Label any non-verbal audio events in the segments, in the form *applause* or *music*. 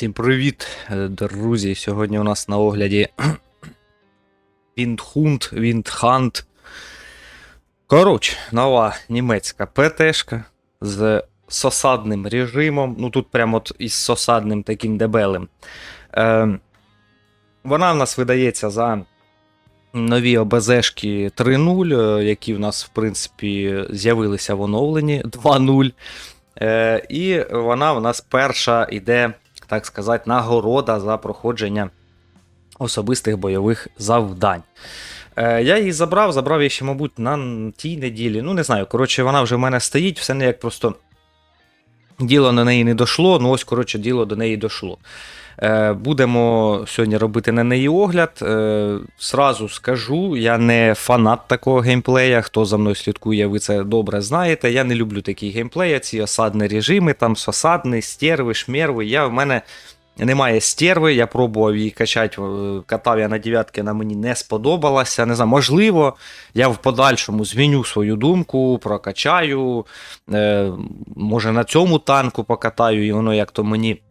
Всім привіт, е, друзі! Сьогодні у нас на огляді *clears throat* Віндхунд, Віндхант. Коротше, нова німецька ПТшка з сосадним режимом. Ну тут прямо от із сосадним таким дебелим. Е, вона в нас видається за нові ОБЗшки 3.0, е, які в нас, в принципі, з'явилися в оновленні 2.0. Е, і вона в нас перша йде, так сказати, нагорода за проходження особистих бойових завдань. Е, я її забрав, забрав її ще, мабуть, на тій неділі. Ну, не знаю. Коротше, вона вже в мене стоїть, все не як просто діло на неї не дошло. Ну, ось, коротше, діло до неї дошло. Е, Будемо сьогодні робити на неї огляд. Зразу Сразу скажу, я не фанат такого геймплея. Хто за мною слідкує, ви це добре знаєте. Я не люблю такі геймплеї, ці осадні режими, там сосадний, стерви, шмерви. Я, в мене немає стерви, я пробував її качати, е, катав я на дев'ятки, на мені не сподобалося. Не знаю, можливо, я в подальшому зміню свою думку, прокачаю. Е, Може на цьому танку покатаю, і воно як то мені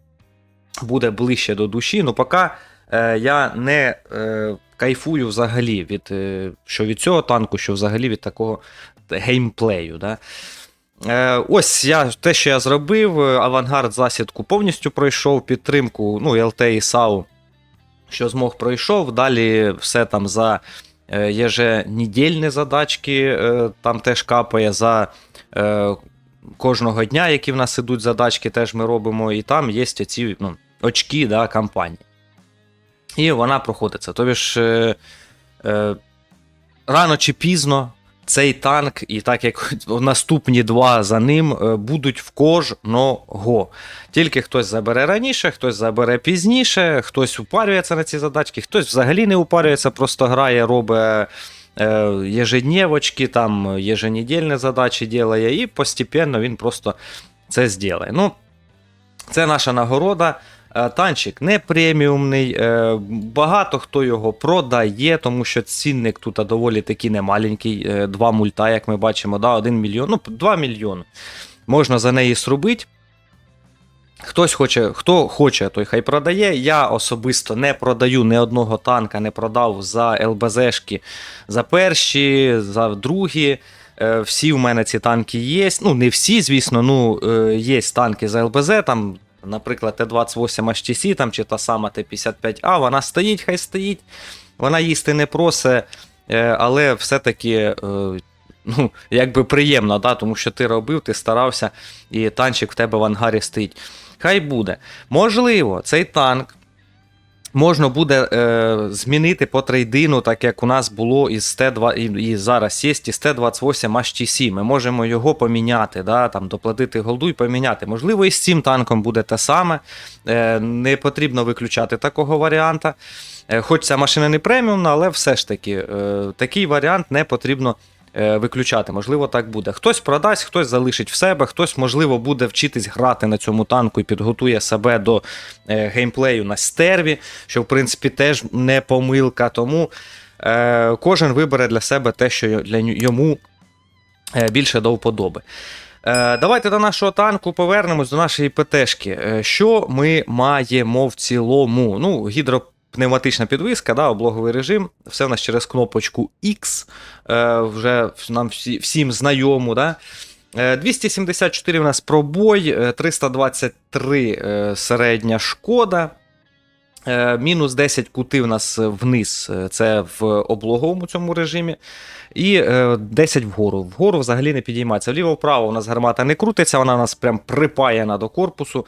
буде ближче до душі. Ну, поки е, я не е, кайфую взагалі від е, що від цього танку, що взагалі від такого геймплею. Да? Е, ось я, те, що я зробив, е, авангард засідку повністю пройшов, підтримку, ну, ЛТ і САУ, що змог пройшов. Далі все там за е, єженедільні задачки, там теж капає за кожного дня, які в нас ідуть задачки, теж ми робимо, і там є ці ну, очки да, кампанії. І вона проходиться. Тобі ж рано чи пізно цей танк, і так як *laughs* наступні два за ним, е, будуть в кожного. Тільки хтось забере раніше, хтось забере пізніше, хтось упарюється на ці задачки, хтось взагалі не упарюється, просто грає, робить е, ежедневочки, там еженедільні задачі ділає, і постепенно він просто це зробить. Ну, це наша нагорода. Е, Танчик не преміумний, е, багато хто його продає, тому що цінник тут доволі таки немаленький. Е, Два мульта, як ми бачимо, да, 1 мільйон, ну 2 мільйони. Можна за неї срубити. Хтось хоче, хто хоче, той хай продає. Я особисто не продаю ні одного танка, не продав за ЛБЗшки за перші, за другі. Всі в мене ці танки є. Ну, не всі, звісно, ну є танки за ЛБЗ, там, наприклад, Т-28 HTC там, чи та сама Т-55А, вона стоїть, хай стоїть. Вона їсти не просить, е, але все-таки. е, Ну, якби приємно, да, тому що ти робив, ти старався, і танчик в тебе в ангарі стоїть. Хай буде. Можливо, цей танк можна буде е, змінити по трейдину, так як у нас було із Т2, і, і зараз є із Т28 HTC. Ми можемо його поміняти, да, там, доплатити голду і поміняти. Можливо, і з цим танком буде те саме. Е, не потрібно виключати такого варіанта. Е, хоч ця машина не преміумна, але все ж таки е, такий варіант не потрібно виключати. Можливо, так буде. Хтось продасть, хтось залишить в себе, хтось, можливо, буде вчитись грати на цьому танку і підготує себе до е, геймплею на стерві, що в принципі теж не помилка. Тому е, кожен вибере для себе те, що для йому е, більше до вподоби. Е, Давайте до нашого танку повернемось до нашої ПТшки. Е, Що ми маємо в цілому? Ну, гідропневматична підвиска, да, облоговий режим. Все в нас через кнопочку X, е, вже нам всі, всім знайому. Да? Е, 274 у нас пробой, е, 323 е, середня шкода. Е, Мінус 10 кути в нас вниз, е, це в облоговому цьому режимі. І е, 10 вгору. Вгору взагалі не підіймається. Вліво-вправо у нас гармата не крутиться, вона у нас прям припаяна до корпусу.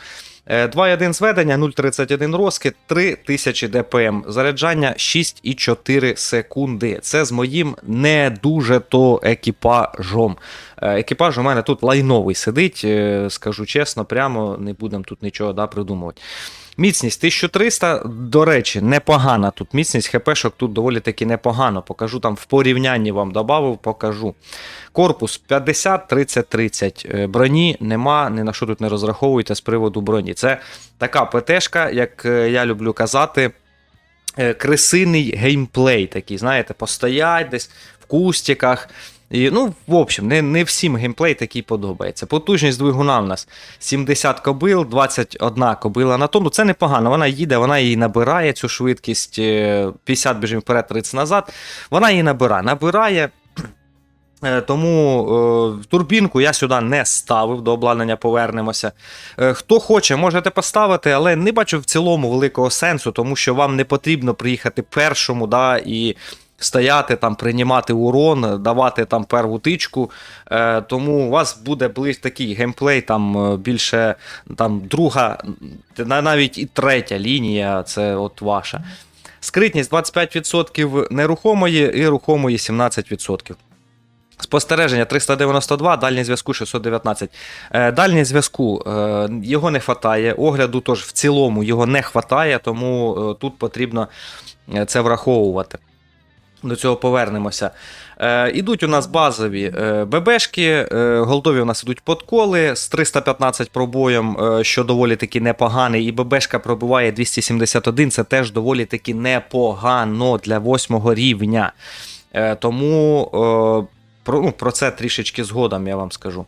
Е, 2,1 зведення, 0,31 розкид, 3000 ДПМ. Заряджання 6,4 секунди. Це з моїм не дуже то екіпажом. Е, Екіпаж у мене тут лайновий сидить, е, скажу чесно, прямо не будемо тут нічого да, придумувати. Міцність 1300, до речі, непогана тут міцність хпшок тут доволі таки непогано. Покажу там в порівнянні вам додав, покажу. Корпус 50, 30, 30. Е, Броні нема, ні на що тут не розраховуйте з приводу броні. Це така ПТшка, як е, я люблю казати. е, Крисиний геймплей такий, знаєте, постоять десь в кустиках, І, ну, в общем, не, не всім геймплей такий подобається. Потужність двигуна в нас 70 кобил, 21 кобила на тонну. Це непогано. Вона їде, вона її набирає цю швидкість е, 50 біжимо вперед, 30 назад. Вона її набирає. Набирає. Е, Тому е, турбінку я сюди не ставив, до обладнання повернемося. Е, хто хоче, можете поставити, але не бачу в цілому великого сенсу, тому що вам не потрібно приїхати першому да, і стояти там, приймати урон, давати там перву тичку. Е, тому у вас буде ближ такий геймплей, там е, більше там друга, навіть і третя лінія, це от ваша. Скритність 25% нерухомої і рухомої 17%. Спостереження 392, дальній зв'язку 619. Е, Дальній зв'язку е, його не вистачає, огляду теж в цілому його не вистачає, тому тут потрібно це враховувати. До цього повернемося. Е, ідуть у нас базові е, ББшки, е, голдові у нас ідуть подколи з 315 пробоєм, е, що доволі таки непоганий. І ББшка пробиває 271, це теж доволі таки непогано для восьмого рівня. Е, тому е, про, ну, про це трішечки згодом я вам скажу.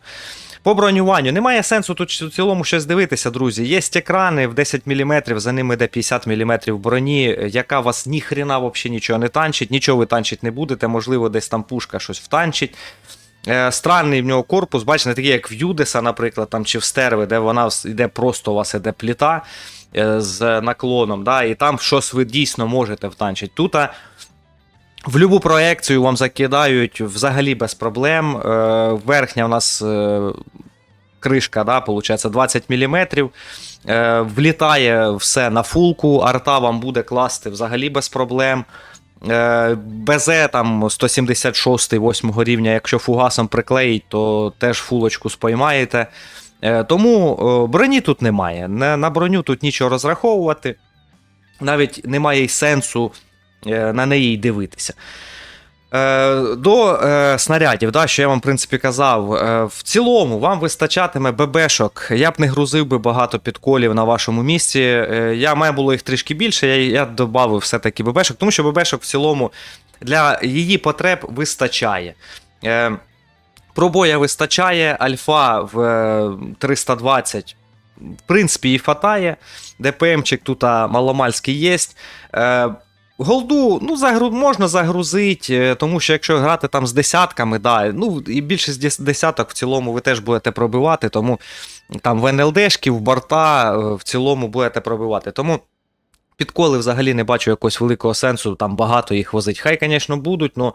По бронюванню немає сенсу тут в цілому щось дивитися, друзі. Є екрани в 10 мм, за ними йде 50 мм броні, яка вас ніхрена взагалі нічого не танчить, нічого ви танчить не будете, можливо, десь там пушка щось втанчить. Е, странний в нього корпус, бачите, такий, як в Юдеса, наприклад, там, чи в Стерви, де вона йде просто у вас іде пліта е, з наклоном, да, і там щось ви дійсно можете втанчити. Тут в любу проекцію вам закидають взагалі без проблем. Е, верхня у нас е, кришка, да, получається 20 мм. Е, влітає все на фулку, арта вам буде класти взагалі без проблем. Е, БЗ там 176 8 рівня, якщо фугасом приклеїть, то теж фулочку споймаєте. Тому броні тут немає. На броню тут нічого розраховувати. Навіть немає й сенсу на неї дивитися. Е, До е, снарядів, да, що я вам в принципі казав, е, в цілому вам вистачатиме ББшок. Я б не грузив би багато підколів на вашому місці. Е, Я має було їх трішки більше, я, я додав все-таки ББшок, тому що ББшок в цілому для її потреб вистачає. Е, Пробоя вистачає, альфа в е, 320. В принципі, і хватає. ДПМчик тут маломальський є. Голду ну, загру... можна загрузити, е, тому що якщо грати там з десятками, да, ну, і більшість дес- десяток в цілому ви теж будете пробивати, тому там в НЛДшки, в борта е, в цілому будете пробивати. Тому підколи взагалі не бачу якогось великого сенсу, там багато їх возить. Хай, звісно, будуть, але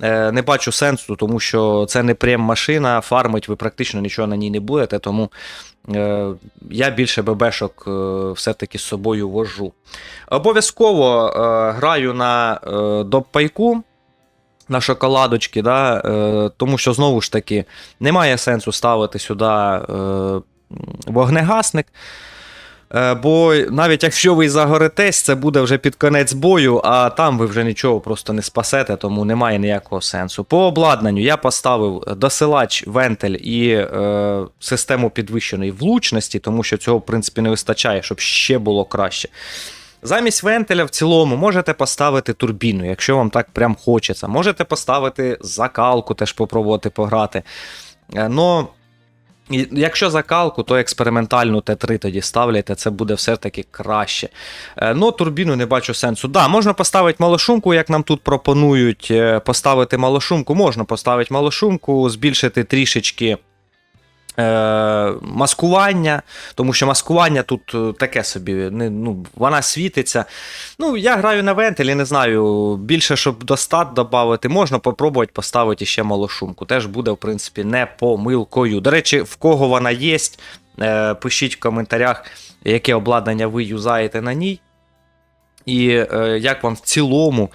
не бачу сенсу, тому що це не прем машина, фармить ви практично нічого на ній не будете, тому е, я більше ББшок е, все-таки з собою вожу. Обов'язково е, граю на е, доппайку, на шоколадочки, да, е, тому що знову ж таки немає сенсу ставити сюди е, вогнегасник. Е, Бо навіть якщо ви загоритесь, це буде вже під конець бою, а там ви вже нічого просто не спасете, тому немає ніякого сенсу. По обладнанню я поставив досилач, вентиль і е, систему підвищеної влучності, тому що цього, в принципі, не вистачає, щоб ще було краще. Замість вентиля в цілому можете поставити турбіну, якщо вам так прям хочеться. Можете поставити закалку, теж попробувати пограти. Е, Но якщо закалку, то експериментальну Т3 тоді ставляйте, це буде все-таки краще. Е, Ну, турбіну не бачу сенсу. Да, можна поставити малошумку, як нам тут пропонують. е, Поставити малошумку, можна поставити малошумку, збільшити трішечки. Е, маскування, тому що маскування тут е, таке собі, не, ну, вона світиться. Ну, я граю на вентилі, не знаю, більше, щоб до стат додати, можна попробувати поставити ще малошумку. Теж буде, в принципі, не помилкою. До речі, в кого вона є, е, пишіть в коментарях, яке обладнання ви юзаєте на ній. І як вам в цілому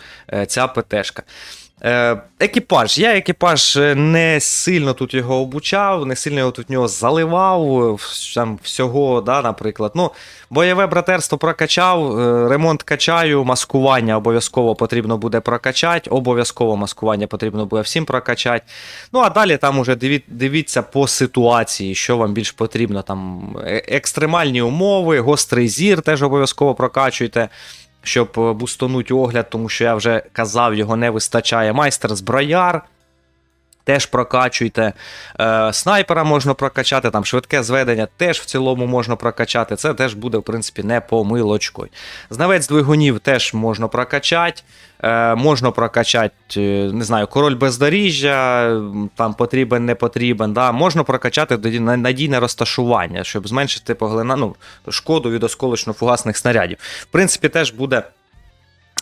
ця ПТшка. Е, екіпаж. Я екіпаж е, не сильно тут його обучав, не сильно його тут в нього заливав, е, там всього, да, наприклад. Ну, бойове братерство прокачав, ремонт качаю, маскування обов'язково потрібно буде прокачати, обов'язково маскування потрібно буде всім прокачати. Ну, а далі там уже диві, дивіться по ситуації, що вам більш потрібно. Там екстремальні умови, гострий зір теж обов'язково прокачуйте щоб бустонуть бустануть огляд, тому що я вже казав, його не вистачає. Майстер зброяр. Теж прокачуйте. Е, снайпера можна прокачати, там швидке зведення теж в цілому можна прокачати. Це теж буде, в принципі, не помилочкою. Знавець двигунів теж можна прокачати. Е, можна прокачати, е, не знаю, король бездоріжжя, там потрібен, не потрібен. Да? Можна прокачати надійне розташування, щоб зменшити поглина, ну, шкоду від осколочно-фугасних снарядів. В принципі, теж буде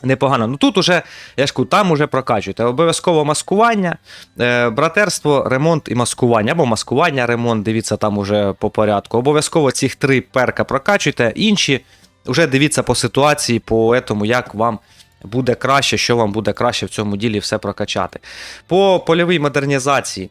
непогано. Ну тут уже, я ж кажу, там уже прокачуйте. Обов'язково маскування, е, братерство, ремонт і маскування. Або маскування, ремонт, дивіться там уже по порядку. Обов'язково цих три перка прокачуйте. Інші вже дивіться по ситуації, по этому, як вам буде краще, що вам буде краще в цьому ділі все прокачати. По польовій модернізації.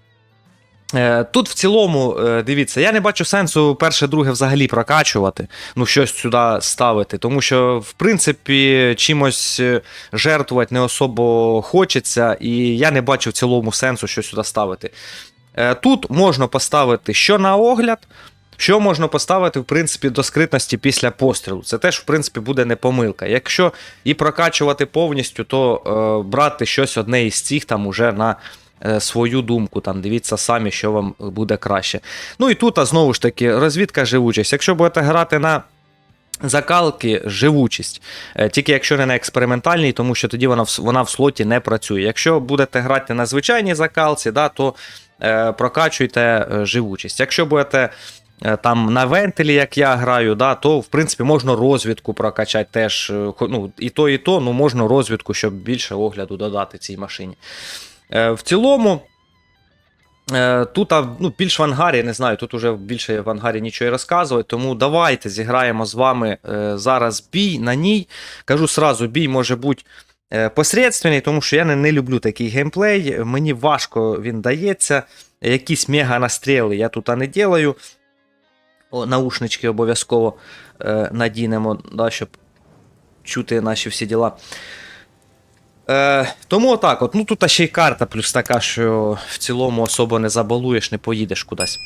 Е, Тут в цілому, е, дивіться, я не бачу сенсу перше, друге взагалі прокачувати, ну щось сюди ставити, тому що, в принципі, чимось е, жертвувати не особо хочеться, і я не бачу в цілому сенсу, що сюди ставити. Тут можна поставити що на огляд, що можна поставити, в принципі, до скритності після пострілу. Це теж, в принципі, буде не помилка. Якщо і прокачувати повністю, то е, брати щось одне із цих там уже на свою думку. Там дивіться самі, що вам буде краще. Ну і тут, а знову ж таки, розвідка живучість. Якщо будете грати на. Закалки, живучість, Е, тільки якщо не на експериментальній, тому що тоді вона в, вона в слоті не працює. Якщо будете грати на звичайній закалці, да, то е, прокачуйте е, живучість. Якщо будете е, там на вентилі, як я граю, да, то в принципі можна розвідку прокачати теж. е, Ну, і то, і то, ну можна розвідку, щоб більше огляду додати цій машині. Е, в цілому. Е, Тут ну, більш в ангарі, не знаю, тут уже більше в ангарі нічого і розказувати, тому давайте зіграємо з вами е, зараз бій на ній. Кажу сразу, бій може бути посередственний, тому що я не, не люблю такий геймплей. Мені важко він дається. Якісь мега настріли я тут не делаю. О, наушнички обов'язково надінемо, да, щоб чути наші всі діла. Е, тому отак, от, ну тут ще й карта, плюс така, що в цілому особо не забалуєш, не поїдеш кудись.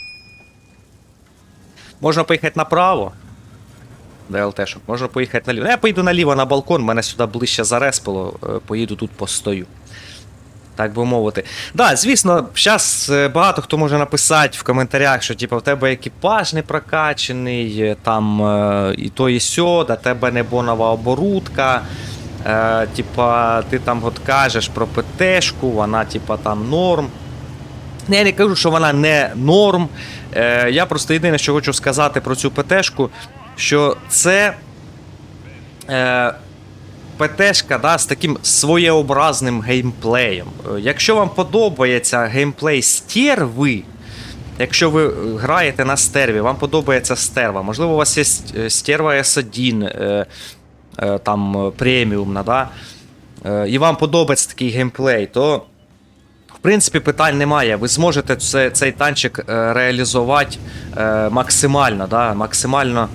Можна поїхати направо. ДЛТ-шок, можна поїхати наліво. Я поїду наліво на балкон, мене сюди ближче зареспило, е, поїду тут постою. Так би мовити. Да, звісно, зараз багато хто може написати в коментарях, що типу, в тебе екіпаж не прокачаний, е, там е, і то, і сьо, до тебе не бонова оборудка. Е, типа, ти там от кажеш про ПТшку, вона, типа, там норм. Ну, Я не кажу, що вона не норм. Е, я просто єдине, що хочу сказати про цю ПТшку, що це. Е, ПТшка да, з таким своєобразним геймплеєм. Е, Якщо вам подобається геймплей стерви, якщо ви граєте на стерві, вам подобається стерва, можливо, у вас є стерва S1 е, е, там е, преміумна, да, е, і вам подобається такий геймплей, то в принципі питань немає. Ви зможете це, цей танчик е, реалізувати е, максимально, да, максимально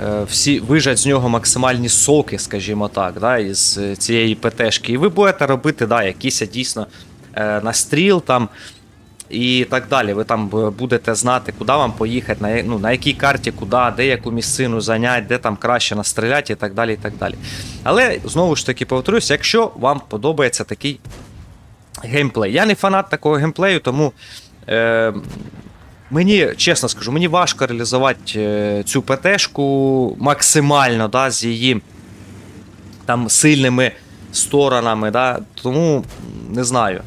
е, всі вижать з нього максимальні соки, скажімо так, да, із е, цієї ПТшки. І ви будете робити да, якийсь дійсно е, настріл там. І так далі. Ви там будете знати, куди вам поїхати, на, ну, на якій карті, куди, де яку місцину зайняти, де там краще настріляти і так далі. і так далі. Але знову ж таки повторюсь, якщо вам подобається такий геймплей. Я не фанат такого геймплею, тому е, мені, чесно скажу, мені важко реалізувати е, цю ПТшку максимально да, з її там сильними сторонами. Да, тому не знаю.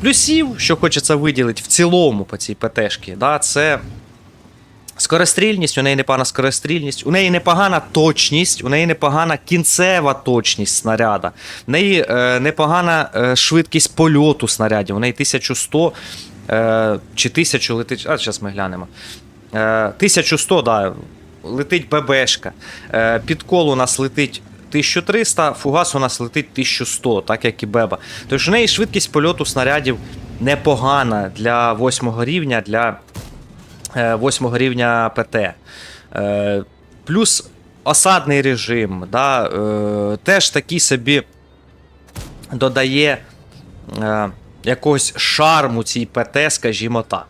Плюсів, що хочеться виділити в цілому по цій ПТшці, да, це скорострільність, у неї непогана скорострільність, у неї непогана точність, у неї непогана кінцева точність снаряда, в неї е, непогана е, швидкість польоту снарядів, у неї 1100 е, чи 1000 летить. А, зараз ми глянемо. Е, 1100, да, летить ББшка. Е, підкол у нас летить 1300, фугас у нас летить 1100, так як і Беба. Тож у неї швидкість польоту снарядів непогана для 8 рівня, для е, 8 рівня ПТ. Е, Плюс осадний режим, да, е, теж такий собі додає е, якогось шарму цій ПТ, скажімо так.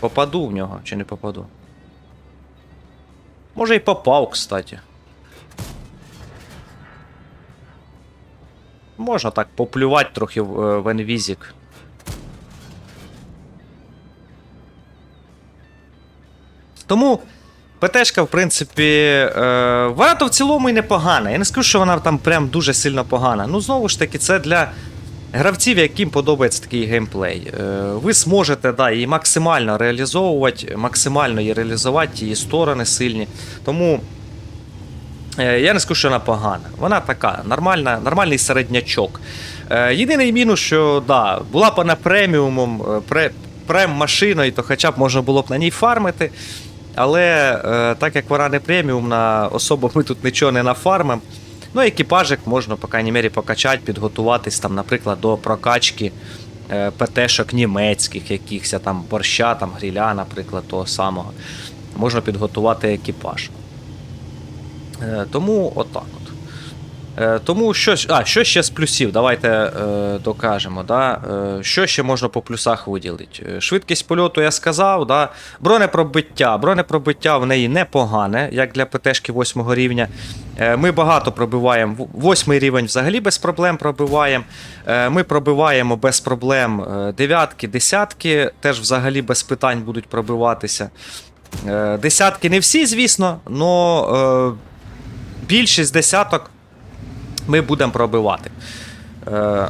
Попаду в нього чи не попаду? Може і попав, кстати. Можна так поплювати трохи в, е, енвізік. Тому ПТшка, в принципі, е, вона в цілому і непогана. Я не скажу, що вона там прям дуже сильно погана. Ну, знову ж таки, це для гравців, яким подобається такий геймплей. Е, ви зможете да, її максимально реалізовувати, максимально її реалізувати, її сторони сильні. Тому. Е, Я не скажу, що вона погана. Вона така, нормальна, нормальний середнячок. Е, єдиний мінус, що да, була б вона преміумом, прем-машиною, то хоча б можна було б на ній фармити. Але так як вона не преміумна, особо ми тут нічого не нафармимо. Ну, екіпажик можна, по крайній мірі, покачати, підготуватись, там, наприклад, до прокачки е, ПТ-шок німецьких, якихось там борща, там, гріля, наприклад, того самого. Можна підготувати екіпаж. Е, тому отак от. Тому що, а, що ще з плюсів? Давайте е, докажемо. Да? Е, що ще можна по плюсах виділити? Е, Швидкість польоту я сказав, да? бронепробиття. Бронепробиття в неї непогане, як для ПТшки 8 рівня. Е, ми багато пробиваємо. В- Восьмий рівень взагалі без проблем пробиваємо. Е, ми пробиваємо без проблем е, дев'ятки, десятки, теж взагалі без питань будуть пробиватися. Е, Десятки не всі, звісно, але більшість десяток ми будемо пробивати. Е,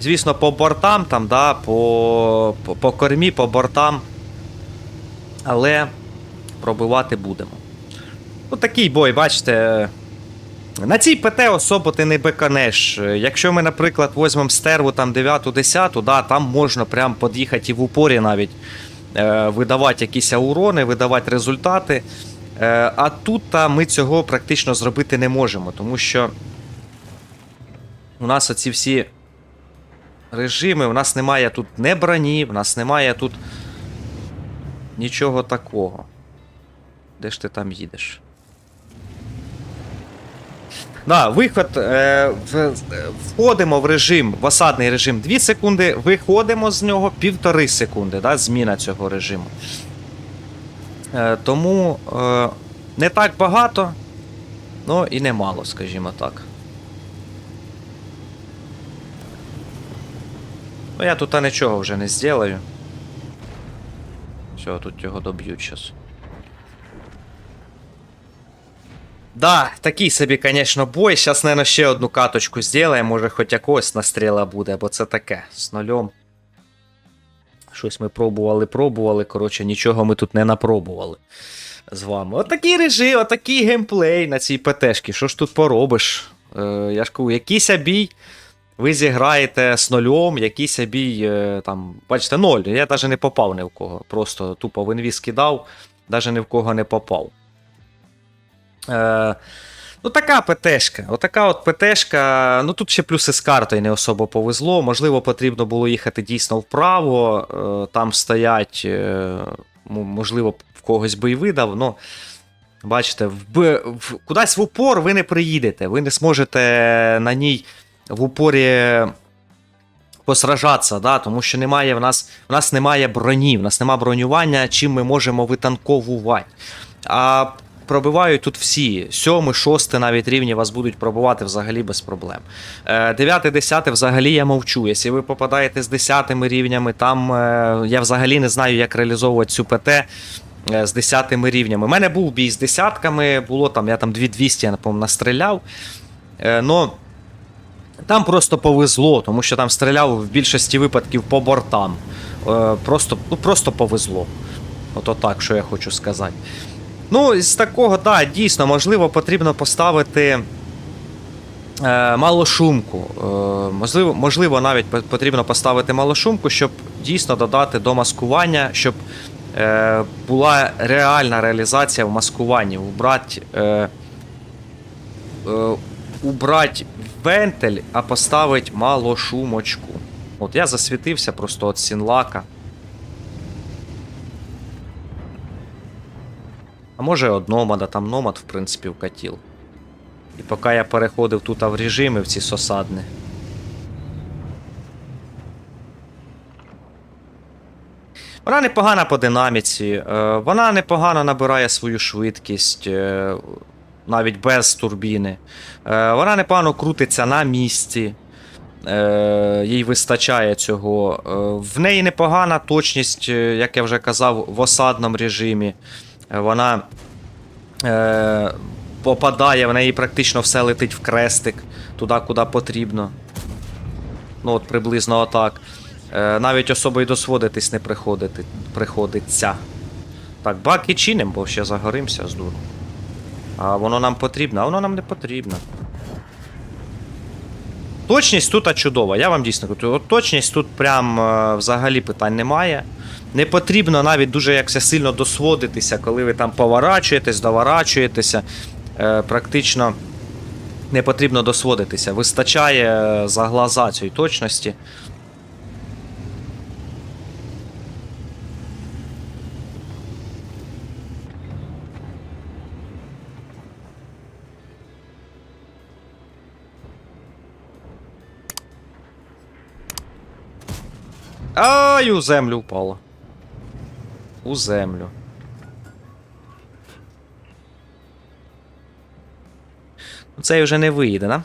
звісно, по бортам, там, да, по, по, кормі, по бортам. Але пробивати будемо. Ну, такий бой, бачите. На цій ПТ особо ти не беканеш. Якщо ми, наприклад, візьмемо стерву там 9-10, да, там можна прям під'їхати і в упорі навіть е, видавати якісь урони, видавати результати. Е, а тут та, ми цього практично зробити не можемо, тому що у нас оці всі режими, у нас немає тут не броні, у нас немає тут нічого такого. Де ж ти там їдеш? Да, виход. Е, в, входимо в режим, в осадний режим 2 секунди, виходимо з нього 1,5 секунди, да, зміна цього режиму. Е, тому е, не так багато, ну і не мало, скажімо так. Ну я тут нічого вже не зроблю. Все, тут його доб'ють зараз. Да, такий собі, звісно, бой. Зараз, мабуть, ще одну каточку зробимо, може хоч якогось настріла буде, бо це таке з нульом. Щось ми пробували, пробували. Коротше, нічого ми тут не напробували з вами. Отакий режим, отакий геймплей на цій ПТшці. Що ж тут поробиш? Е, я ж кажу, якийсь бій. Ви зіграєте з нульом, якийсь бій, е, там, бачите, ноль. Я навіть не попав ні в кого. Просто тупо в інвіз кидав, навіть ні в кого не попав. Е, ну, така ПТшка. Отака от ПТшка. Ну тут ще плюси з картою не особо повезло. Можливо, потрібно було їхати дійсно вправо. Е, там стоять, е, можливо, в когось би і видав. Ну, бачите, в, в, кудись в упор ви не приїдете. Ви не зможете на ній в упорі. Посражатися, да, тому що немає в нас в нас немає броні, в нас немає бронювання, чим ми можемо витанковувати. А пробивають тут всі. Сьомий, шостий навіть рівні вас будуть пробувати взагалі без проблем. Е, Дев'яте, десяте взагалі я мовчу. Якщо ви попадаєте з десятими рівнями, там е, я взагалі не знаю, як реалізовувати цю ПТ. е, З десятими рівнями. У мене був бій з десятками, було там, я там 2200, я напевно, настріляв. Но там просто повезло, тому що там стріляв в більшості випадків по бортам. Просто, ну, просто повезло. Ото так, що я хочу сказати. Ну, з такого, так, да, дійсно, можливо, потрібно поставити е, малошумку. Е, можливо, можливо, навіть потрібно поставити малошумку, щоб дійсно додати до маскування, щоб е, була реальна реалізація в маскуванні. Убрати, е, е, убрати вентиль, а поставити малошумочку. От я засвітився просто від сінлака. Може од номада, там номад, в принципі, вкатіл. І поки я переходив тут в режими в ці сосадни. Вона непогана по динаміці, е, вона непогано набирає свою швидкість. е, навіть без турбіни. Е, Вона непогано крутиться на місці. Їй вистачає цього. В неї непогана точність, як я вже казав, в осадному режимі. Вона е, попадає, в неї практично все летить в крестик, туди, куди потрібно. Ну, от приблизно отак. Е, навіть особою досводитись не приходити, приходиться. Так, баки чиним, бо ще загоримося з дуру. А воно нам потрібно, а воно нам не потрібно. Точність тут чудова, я вам дійсно кажу. Точність тут прям е, взагалі питань немає. Не потрібно навіть дуже як все сильно досводитися, коли ви там поворачуєтесь, доворачуєтеся. Е, практично не потрібно досводитися. Вистачає е, за глаза цієї точності. Ай, у землю впало. У землю. Ну, Цей вже не виїде, да?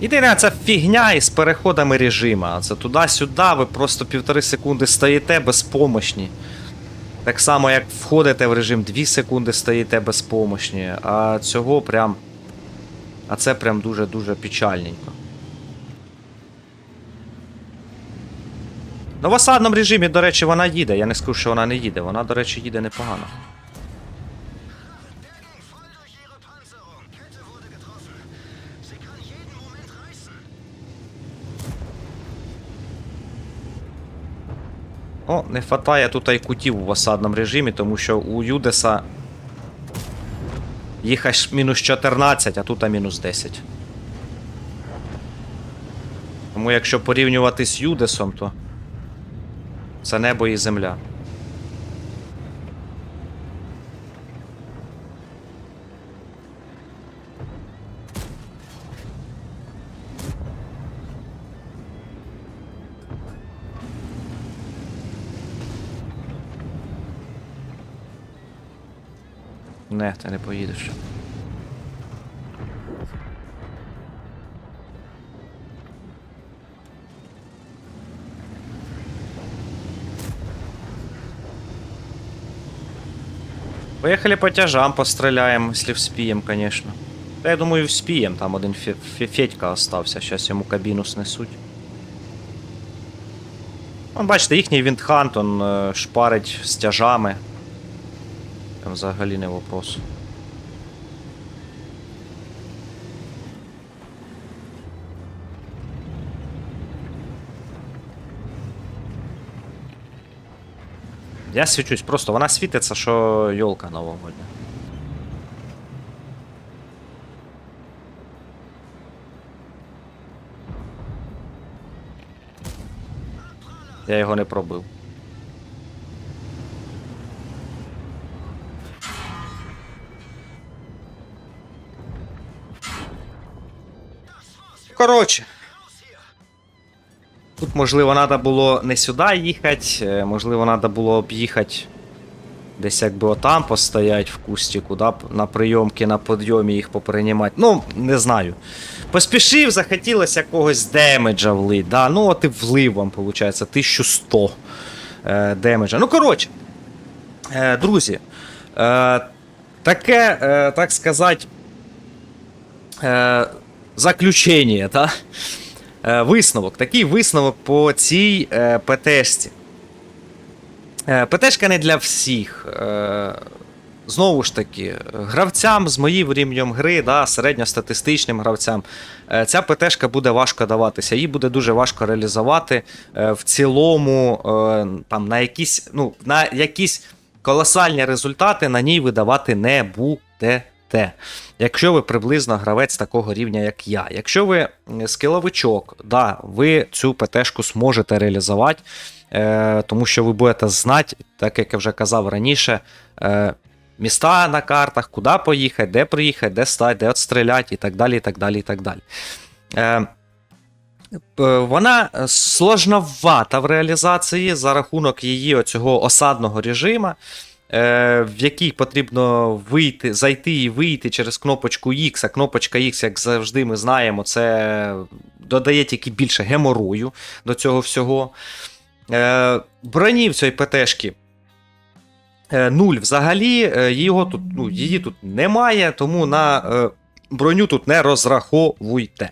Єдине, це фігня із переходами режима. Це туди-сюди, ви просто півтори секунди стоїте безпомощні. Так само, як входите в режим 2 секунди стоїте безпомощні. А цього прям. А це прям дуже-дуже печальненько. Ну, в осадному режимі, до речі, вона їде. Я не скажу, що вона не їде. Вона, до речі, їде непогано. О, не хватає тут і кутів в осадному режимі, тому що у Юдеса їх аж мінус 14, а тут а мінус 10. Тому якщо порівнювати з Юдесом, то це небо і земля. Не, ти не поїдеш. Поехали по тяжам постреляем, если вспієм, конечно. Та я думаю, вспієм, там один Фе- Фе- Федька остався, сейчас йому кабіну снесуть. Вон, бачите, їхній Віндхант, он е, шпарить з тяжами. Там взагалі не вопрос. Я свічусь просто, вона світиться, що йолка новогодня. Я його не пробив. Коротше. Тут, можливо, треба було не сюди їхати, е, можливо, треба було об'їхати десь якби отам постоять в кустіку, да, на прийомки на підйомі їх поприймати. Ну, не знаю. Поспішив, захотілося якогось демеджа влить. Да? Ну, от і влив вам, виходить, 1100 е, демеджа. Ну, коротше, е, друзі, е, таке, е, так сказати, е, заключення, та? Е, висновок. Такий висновок по цій е, ПТшці. Е, ПТшка не для всіх. Е, знову ж таки, гравцям з моїм рівнем гри, да, середньостатистичним гравцям, е, ця ПТшка буде важко даватися. Її буде дуже важко реалізувати е, в цілому е, там, на, якісь, ну, на якісь колосальні результати на ній видавати не будете. Якщо ви приблизно гравець такого рівня, як я. Якщо ви скіловичок, да, ви цю ПТшку зможете реалізувати, е, тому що ви будете знати, так як я вже казав раніше, е, міста на картах, куди поїхати, де приїхати, де стати, де отстріляти і так далі. і так далі, і так далі. Е, Е, Вона сложновата в реалізації за рахунок її оцього осадного режиму, в який потрібно вийти, зайти і вийти через кнопочку X. А кнопочка X, як завжди, ми знаємо, це додає тільки більше геморою до цього всього. Е, Броні в цій ПТшки. е, Нуль взагалі, е, його тут, ну, її тут немає, тому на е, броню тут не розраховуйте.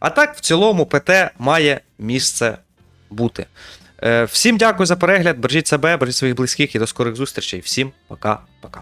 А так, в цілому, ПТ має місце бути. Е, Всім дякую за перегляд. Бережіть себе, бережіть своїх близьких і до скорих зустрічей. Всім пока-пока.